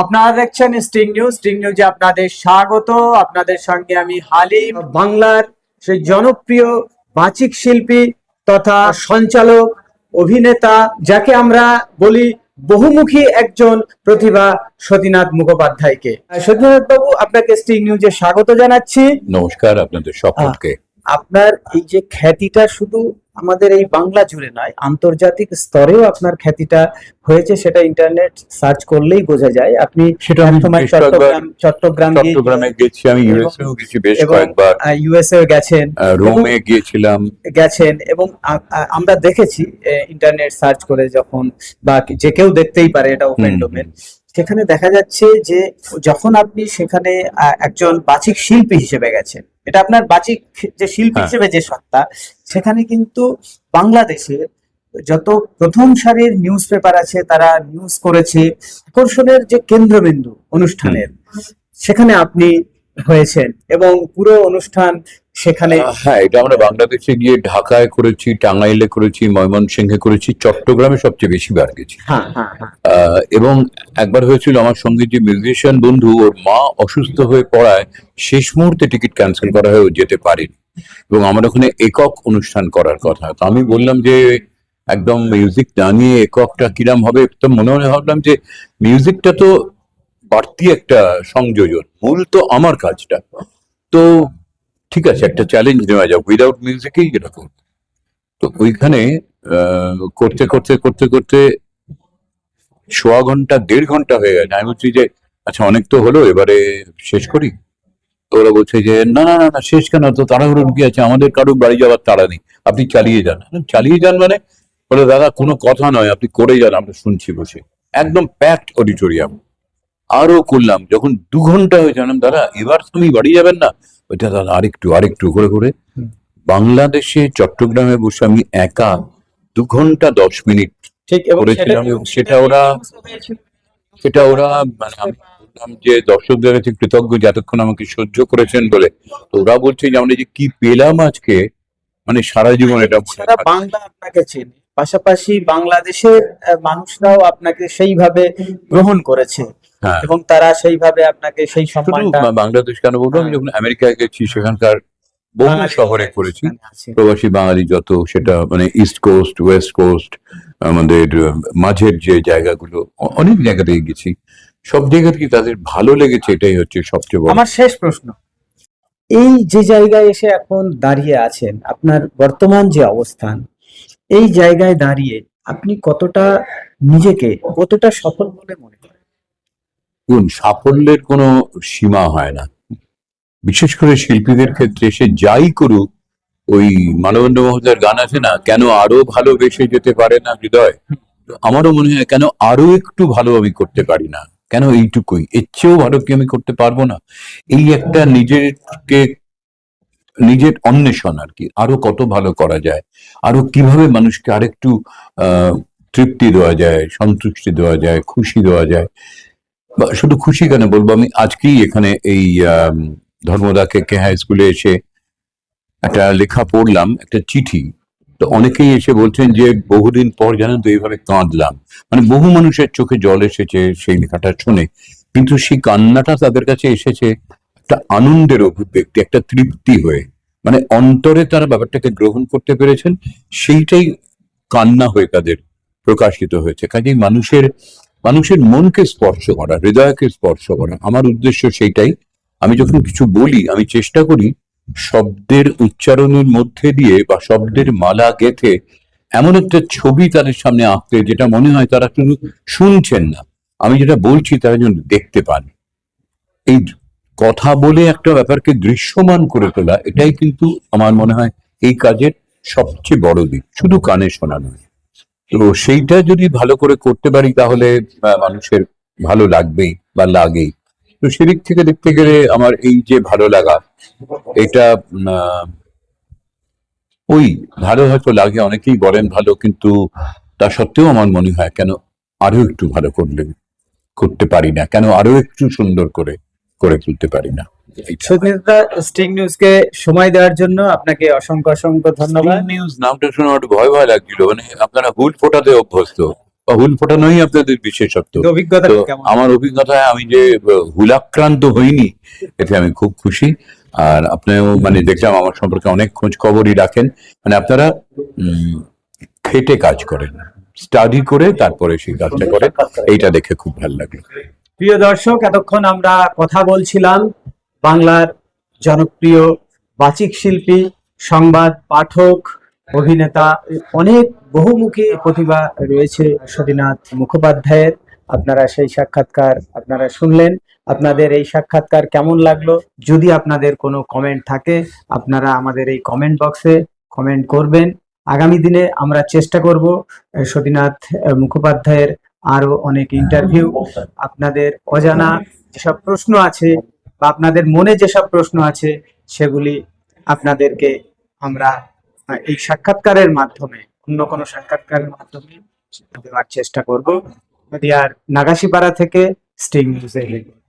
আপনারা দেখছেন sting news sting নিউজে আপনাদের স্বাগত। আপনাদের সঙ্গে আমি হালিম। বাংলার সেই জনপ্রিয় বাচিক শিল্পী তথা সঞ্চালক অভিনেতা যাকে আমরা বলি বহুমুখী একজন প্রতিভা সতীনাথ মুখোপাধ্যায়কে। সতীনাথ বাবু আপনাকে স্টিং নিউজে স্বাগত জানাচ্ছি। নমস্কার আপনাদের সকলকে। আপনার এই যে খ্যাতিটা শুধু আমাদের এই বাংলা জুড়ে নয় আন্তর্জাতিক স্তরেও আপনার খ্যাতিটা হয়েছে সেটা ইন্টারনেট সার্চ করলেই বোঝা যায়। আপনি সেটা চট্টগ্রাম চট্টগ্রাম চট্টগ্রামে গেছি আমি ইউএসএও গেছি বেশ কয়েকবার। ইউএসএ গেছেন। রোমে গিয়েছিলাম। গেছেন এবং আমরা দেখেছি ইন্টারনেট সার্চ করে যখন বা যে কেউ দেখতেই পারে এটা ওপেন ডোমেন সেখানে দেখা যাচ্ছে যে যখন আপনি সেখানে একজন বাচিক শিল্পী হিসেবে গেছেন এটা আপনার বাচিক যে শিল্পী হ্যাঁ। হিসেবে যে সত্তা সেখানে কিন্তু বাংলাদেশের যত প্রথম সারির নিউজ পেপার আছে তারা নিউজ করেছে আকর্ষণের যে কেন্দ্রবিন্দু অনুষ্ঠানের সেখানে আপনি হয়েছেন এবং পুরো অনুষ্ঠান সেখানে হ্যাঁ এটা আমরা বাংলাদেশে গিয়ে ঢাকায় করেছি টাঙ্গাইলে করেছি ময়মনসিংহে করেছি চট্টগ্রামে সবচেয়ে বেশি বার গেছি। হ্যাঁ হ্যাঁ হ্যাঁ। এবং একবার হয়েছিল আমার সঙ্গে যে মিউজিশিয়ান বন্ধু ওর মা অসুস্থ হয়ে পড়ায় শেষ মুহূর্তে টিকিট ক্যান্সেল করা হয়ে যেতে পারেনি। এবং আমার ওখানে একক অনুষ্ঠান করার কথা। তো আমি বললাম যে একদম মিউজিক না নিয়ে এককটা কিরাম হবে তো মনে মনে ভাবলাম যে মিউজিকটা তো বাড়তি একটা সংযোজন। মূল তো আমার কাজটা। তো ঠিক আছে, একটা চ্যালেঞ্জ নেওয়া যাক। উইদাউট মিউজিকেই এটা করব। তো ওইখানে করতে করতে করতে করতে সোয়া ঘণ্টা, দেড় ঘণ্টা হয়ে গেছে। আমি বলছি যে আচ্ছা অনেক তো হলো, এবারে শেষ করি। ওরা বলছে যে, না না না না, শেষ কেন? তো তাড়াহুড়োর কি আছে? আমাদের কারও বাড়ি যাওয়ার তাড়া নেই। আপনি চালিয়ে যান। চালিয়ে যান মানে? বলে, দাদা, কোনো কথা নয়। আপনি করে যান, আমরা শুনছি বসে। একদম প্যাকড অডিটোরিয়াম আরও করলাম। যখন দু ঘণ্টা হয়ে জানাম দাদা এবার তুমি বাড়ি যাবেন না? ওইটা দাদা আরেকটু আরেকটু করে করে। বাংলাদেশে চট্টগ্রামে বসে আমি একা দু ঘণ্টা দশ মিনিট ঠিক করেছিলাম। সেটা- ওরা- সেটা ওরা মানে আমি বললাম যে দর্শকদের কাছে কৃতজ্ঞ যে এতক্ষণ আমাকে সহ্য করেছেন বলে। তো ওরা বলছে যে আমরা যে কি পেলাম আজকে মানে সারা জীবন এটা বাংলা আপনাকে চেনে। পাশাপাশি বাংলাদেশের মানুষরাও আপনাকে সেইভাবে গ্রহণ করেছে। এবং তারা সেইভাবে আপনাকে সেই সম্মানটা বাংলাদেশ কেন বলব? আমি হ্যাঁ। যখন আমেরিকায় গেছি সেখানকার বহু শহরে করেছি প্রবাসী বাঙালি যত সেটা মানে ইস্ট কোস্ট ওয়েস্ট কোস্ট আমাদের মাঝের যে জায়গাগুলো অনেক জায়গাতেই গেছি। সব জায়গাতেই তাদের ভালো লেগেছে? এটাই হচ্ছে সবচেয়ে বড়। আমার শেষ প্রশ্ন। এই যে জায়গায় এসে এখন দাঁড়িয়ে আছেন আপনার বর্তমান যে অবস্থান এই জায়গায় দাঁড়িয়ে আপনি কতটা নিজেকে কতটা সফল বলে মনে দেখুন, সাফল্যের কোনো সীমা হয় না। বিশেষ করে শিল্পীদের ক্ষেত্রে সে যাই করুক, ওই মানবেন্দ্র মহোদয়ের গান আছে না, কেন আরও ভালোবেসে যেতে পারে না হৃদয়? আমারও মনে হয় কেন আরও একটু ভালো আমি করতে পারি না? কেন এইটুকুই? এর চেয়েও ভালো কি আমি করতে পারব না? এই একটা নিজেরকে নিজের অন্বেষণ আর কি, আরও কত ভালো করা যায়, আরও কীভাবে মানুষকে আরেকটু, আহ, তৃপ্তি দেওয়া যায়, সন্তুষ্টি দেওয়া যায়, খুশি দেওয়া যায় শুধু খুশি কেন বলব? আমি আজকেই এখানে এই ধর্মদাকে কে হাই স্কুলে এসে একটা লেখা পড়লাম, একটা চিঠি। তো অনেকেই এসে বলছেন যে, বহুদিন পর জানেন তো এইভাবে কাঁদলাম। মানে বহু মানুষের চোখে জল এসেছে সেই লেখাটা শুনে। কিন্তু সেই কান্নাটা তাদের কাছে এসেছে একটা আনন্দের অভিব্যক্তি, একটা তৃপ্তি হয়ে। মানে অন্তরে তারা ব্যাপারটাকে গ্রহণ করতে পেরেছেন, সেইটাই কান্না হয়ে তাদের প্রকাশিত হয়েছে। কাজেই মানুষের মানুষের মনকে স্পর্শ করা, হৃদয়কে স্পর্শ করা। আমার উদ্দেশ্য সেইটাই। আমি যখন কিছু বলি, আমি চেষ্টা করি শব্দের উচ্চারণের মধ্যে দিয়ে বা শব্দের মালা গেথে এমন একটা ছবি তাদের সামনে আঁকতে, যেটা মনে হয় তারা শুধু শুনছেন না। আমি যেটা বলছি, তারা যেন দেখতে পান। এই কথা বলে একটা ব্যাপারকে দৃশ্যমান করে তোলা, এটাই কিন্তু আমার মনে হয় এই কাজের সবচেয়ে বড় দিক। শুধু কানে শোনা নয়। তো সেইটা যদি ভালো করে করতে পারি তাহলে মানুষের ভালো লাগবেই বা লাগেই। তো সেদিক থেকে দেখতে গেলে আমার এই যে ভালো লাগা, এটা ওই ভালো হয়তো লাগে, অনেকেই বলেন ভালো, কিন্তু তা সত্ত্বেও আমার মনে হয় কেন আরও একটু ভালো করলে, করতে পারি না, কেন আরও একটু সুন্দর করে। করে তুলতে পারি না। স্টিং নিউজকে সময় দেওয়ার জন্য আপনাকে অসংখ্য অসংখ্য ধন্যবাদ। নিউজ নামটা শুনে আমার ভয় ভয় লাগছিল। মানে আপনারা হুল ফোটাতে অভ্যস্ত। বা হুল ফোটানোই আপনাদের বিশেষত্ব। অভিজ্ঞতা আমার অভিজ্ঞতায় আমি যে হুলাক্রান্ত হইনি এতে আমি খুব খুশি। আর আপনিও মানে দেখলাম আমার সম্পর্কে অনেক খোঁজ খবরই রাখেন। মানে আপনারা উম, খেটে কাজ করেন। স্টাডি করে তারপরে সেই কাজটা করেন। এইটা দেখে খুব ভালো লাগল। প্রিয় দর্শক, এতক্ষণ আমরা কথা বলছিলাম বাংলার জনপ্রিয় বাচিক শিল্পী, সংবাদ পাঠক, অভিনেতা, অনেক বহুমুখী প্রতিভা রয়েছে সতীনাথ মুখোপাধ্যায়ের। আপনারা সেই সাক্ষাৎকার আপনারা শুনলেন। আপনাদের এই সাক্ষাৎকার কেমন লাগল? যদি আপনাদের কোনো কমেন্ট থাকে, আপনারা আমাদের এই কমেন্ট বক্সে কমেন্ট করবেন। আগামী দিনে আমরা চেষ্টা করব, সতীনাথ মুখোপাধ্যায়ের আরও অনেক ইন্টারভিউ আপনাদের অজানা যেসব প্রশ্ন আছে বা আপনাদের মনে যেসব প্রশ্ন আছে, সেগুলি আপনাদেরকে আমরা এই সাক্ষাৎকারের মাধ্যমে, অন্য কোনো সাক্ষাৎকারের মাধ্যমে দেওয়ার চেষ্টা করব। নদিয়ার নাগাশিপাড়া থেকে স্টিং নিউজে রিপোর্ট